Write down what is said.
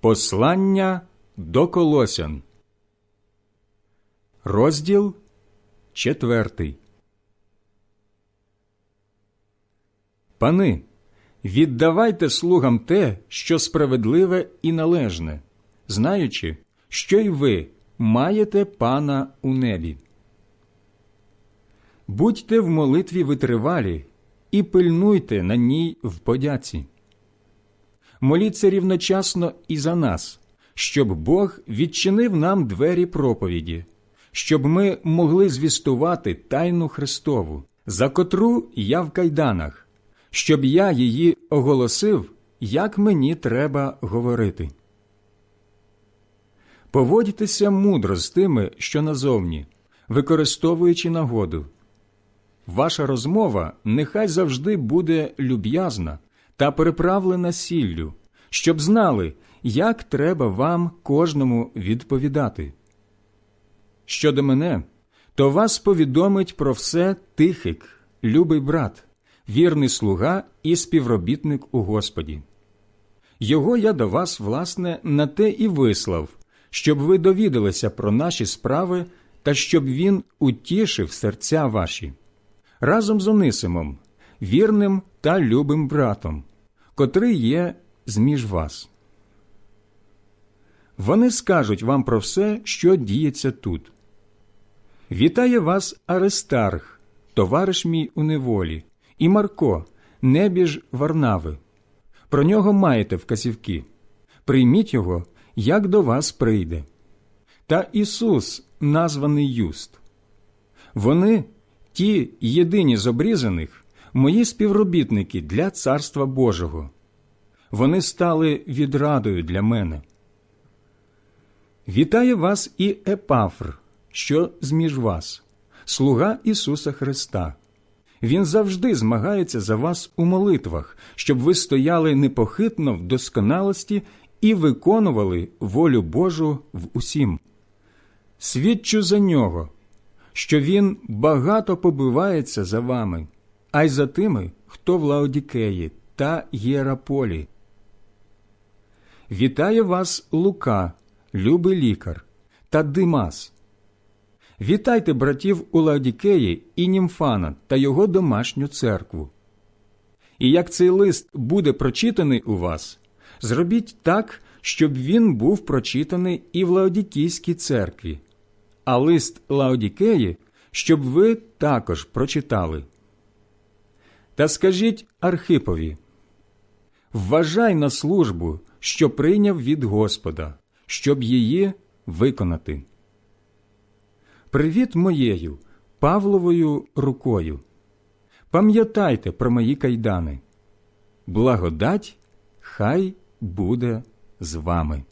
Послання до Колосян, розділ четвертий. Пани, віддавайте слугам те, що справедливе і належне, знаючи, що й ви маєте пана у небі. Будьте в молитві витривалі і пильнуйте на ній в подяці. Моліться рівночасно і за нас, щоб Бог відчинив нам двері проповіді, щоб ми могли звістувати тайну Христову, за котру я в кайданах, щоб я її оголосив, як мені треба говорити. Поводьтеся мудро з тими, що назовні, використовуючи нагоду. Ваша розмова нехай завжди буде люб'язна та приправлена сіллю, щоб знали, як треба вам кожному відповідати. Щодо мене, то вас повідомить про все тихик, любий брат, вірний слуга і співробітник у Господі. Його я до вас, власне, на те і вислав, щоб ви довідалися про наші справи та щоб він утішив серця ваші разом з Онисимом, вірним та любим братом, котрий є зміж вас. Вони скажуть вам про все, що діється тут. Вітає вас Аристарх, товариш мій у неволі, і Марко, небіж Варнави. Про нього маєте вказівки. Прийміть його, як до вас прийде. Та Ісус, названий Юст. Вони ті єдині з обрізаних, мої співробітники для Царства Божого. Вони стали відрадою для мене. Вітає вас і Епафр, що зміж вас, слуга Ісуса Христа. Він завжди змагається за вас у молитвах, щоб ви стояли непохитно в досконалості і виконували волю Божу в усім. Свідчу за нього, що він багато побивається за вами, а й за тими, хто в Лаодікеї та Єраполі. Вітає вас Лука, любий лікар, та Димас. Вітайте братів у Лаодікеї і Німфана та його домашню церкву. І як цей лист буде прочитаний у вас, зробіть так, щоб він був прочитаний і в Лаодікійській церкві, а лист Лаодікеї, щоб ви також прочитали. Та скажіть Архипові вважай на службу, що прийняв від Господа, щоб її виконати. Привіт моєю Павловою рукою. Пам'ятайте про мої кайдани. Благодать хай буде з вами.